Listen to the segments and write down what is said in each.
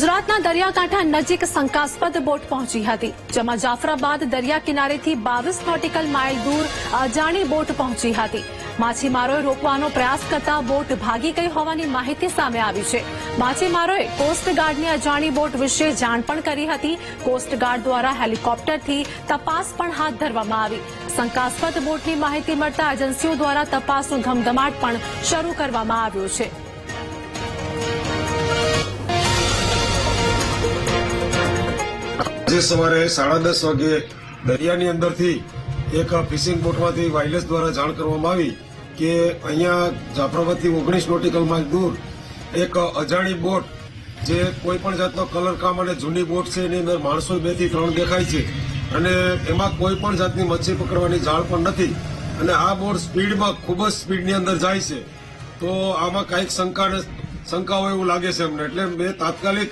ગુજરાતના દરિયાકાંઠા નજીક શંકાસ્પદ બોટ પહોંચી હતી, જેમાં જાફરાબાદ દરિયા કિનારેથી બાવીસ નોટિકલ માઇલ દૂર અજાણી બોટ પહોંચી હતી. માછીમારોએ રોકવાનો પ્રયાસ કરતા બોટ ભાગી ગઈ હોવાની માહિતી સામે આવી છે. માછીમારોએ કોસ્ટગાર્ડની અજાણી બોટ વિશે જાણ પણ કરી હતી. કોસ્ટગાર્ડ દ્વારા હેલિકોપ્ટરથી તપાસ પણ હાથ ધરવામાં આવી. શંકાસ્પદ બોટની માહિતી મળતા એજન્સીઓ દ્વારા તપાસનો ધમધમાટ પણ શરૂ કરવામાં આવ્યો છે. આજે સવારે સાડા દસ વાગે દરિયાની અંદરથી એક ફિશિંગ બોટમાંથી વાયરલેસ દ્વારા જાણ કરવામાં આવી કે અહીંયા જાફરાબાદથી ઓગણીસ નોટિકલ માઇલ દૂર એક અજાણી બોટ જે કોઈ પણ જાતનો કલર કામ અને જૂની બોટ છે, એની અંદર માણસો બેથી ત્રણ દેખાય છે અને એમાં કોઈ પણ જાતની મચ્છી પકડવાની જાળ પણ નથી અને આ બોટ સ્પીડમાં ખૂબ જ સ્પીડની અંદર જાય છે. તો આમાં કાંઈક શંકા શંકા હોય એવું લાગે છે અમને. એટલે મેં તાત્કાલિક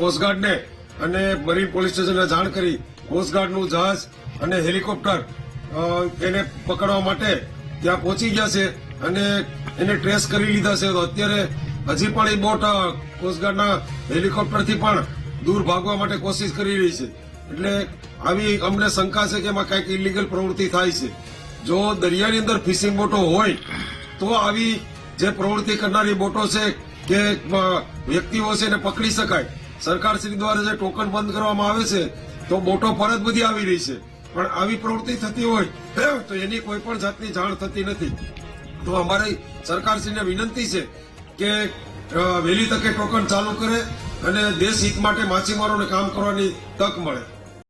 કોસ્ટગાર્ડને અને મરીન પોલીસ સ્ટેશનને જાણ કરી કોસ્ટગાર્ડનું જહાજ અને હેલિકોપ્ટર એને પકડવા માટે ત્યાં પહોંચી ગયા છે અને એને ટ્રેસ કરી લીધા છે. તો અત્યારે હજી પણ એ બોટ કોસ્ટગાર્ડના હેલિકોપ્ટરથી પણ દૂર ભાગવા માટે કોશિશ કરી રહી છે. એટલે આવી અમને શંકા છે કે એમાં કંઈક ઇલીગલ પ્રવૃત્તિ થાય છે. જો દરિયાની અંદર ફિશિંગ બોટો હોય, તો આવી જે પ્રવૃત્તિ કરનારી બોટો છે કે વ્યક્તિઓ છે એને પકડી શકાય. સરકારશ્રી દ્વારા જે ટોકન બંધ કરવામાં આવે છે, તો બોટો પરત બધી આવી રહી છે. પણ આવી પ્રવૃત્તિ થતી હોય, તો એની કોઈ પણ જાતની જાણ થતી નથી. તો અમારી સરકારશ્રીને વિનંતી છે કે વહેલી તકે ટોકન ચાલુ કરે અને દેશ હિત માટે માછીમારોને કામ કરવાની તક મળે.